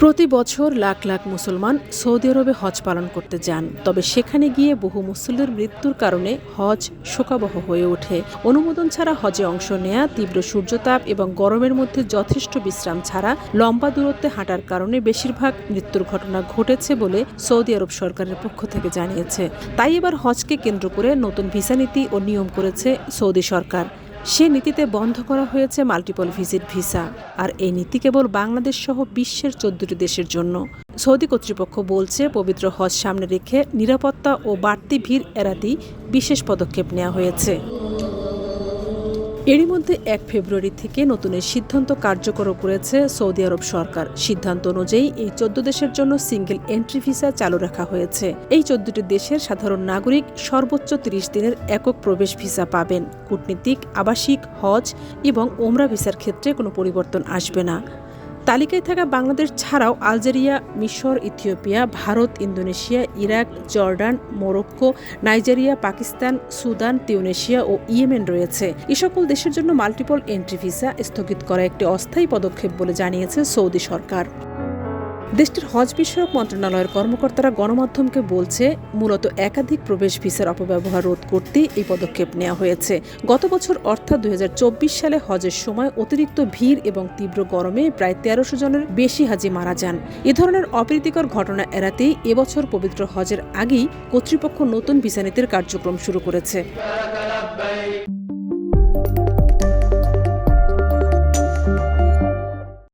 প্রতি বছর লাখ লাখ মুসলমান সৌদি আরবে হজ পালন করতে যান। তবে সেখানে গিয়ে বহু মুসল্লির মৃত্যুর কারণে হজ শোকাবহ হয়ে ওঠে। অনুমোদন ছাড়া হজে অংশ নেয়া, তীব্র সূর্যতাপ এবং গরমের মধ্যে যথেষ্ট বিশ্রাম ছাড়া লম্বা দূরত্বে হাঁটার কারণে বেশিরভাগ মৃত্যুর ঘটনা ঘটেছে বলে সৌদি আরব সরকারের পক্ষ থেকে জানিয়েছে। তাই এবার হজকে কেন্দ্র করে নতুন ভিসা নীতি ও নিয়ম করেছে সৌদি সরকার। সে নীতিতে বন্ধ করা হয়েছে মাল্টিপল ভিজিট ভিসা, আর এই নীতি কেবল বাংলাদেশ সহ বিশ্বের চোদ্দটি দেশের জন্য। সৌদি কর্তৃপক্ষ বলছে, পবিত্র হজ সামনে রেখে নিরাপত্তা ও বাড়তি ভিড় এড়াতেই বিশেষ পদক্ষেপ নেওয়া হয়েছে। এরই মধ্যে এক ফেব্রুয়ারি থেকে নতুন এই সিদ্ধান্ত কার্যকর করেছে সৌদি আরব সরকার। সিদ্ধান্ত অনুযায়ী এই চোদ্দ দেশের জন্য সিঙ্গেল এন্ট্রি ভিসা চালু রাখা হয়েছে। এই চোদ্দটি দেশের সাধারণ নাগরিক সর্বোচ্চ তিরিশ দিনের একক প্রবেশ ভিসা পাবেন। কূটনীতিক, আবাসিক, হজ এবং ওমরা ভিসার ক্ষেত্রে কোনো পরিবর্তন আসবে না। তালিকায় থাকা বাংলাদেশ ছাড়াও আলজেরিয়া, মিশর, Ethiopia, Bharat, Indonesia, Iraq, Jordan, Morocco, Nigeria, Pakistan, Sudan, Tunisia ও ইয়েমেন রয়েছে। এ সকল দেশের জন্য মাল্টিপল এন্ট্রি ভিসা স্থগিত করা একটি অস্থায়ী পদক্ষেপ বলে জানিয়েছে সৌদি সরকার। দেশটির হজ বিষয়ক মন্ত্রণালয়ের কর্মকর্তারা গণমাধ্যমকে বলছে, মূলত একাধিক প্রবেশ ভিসার অপব্যবহার রোধ করতে এই পদক্ষেপ নেওয়া হয়েছে। গত বছর অর্থাৎ দু হাজার চব্বিশ সালে হজের সময় অতিরিক্ত ভিড় এবং তীব্র গরমে প্রায় তেরোশো জনের বেশি হাজি মারা যান। এ ধরনের অপ্রীতিকর ঘটনা এড়াতেই এবছর পবিত্র হজের আগেই কর্তৃপক্ষ নতুন ভিসা নীতির কার্যক্রম শুরু করেছে।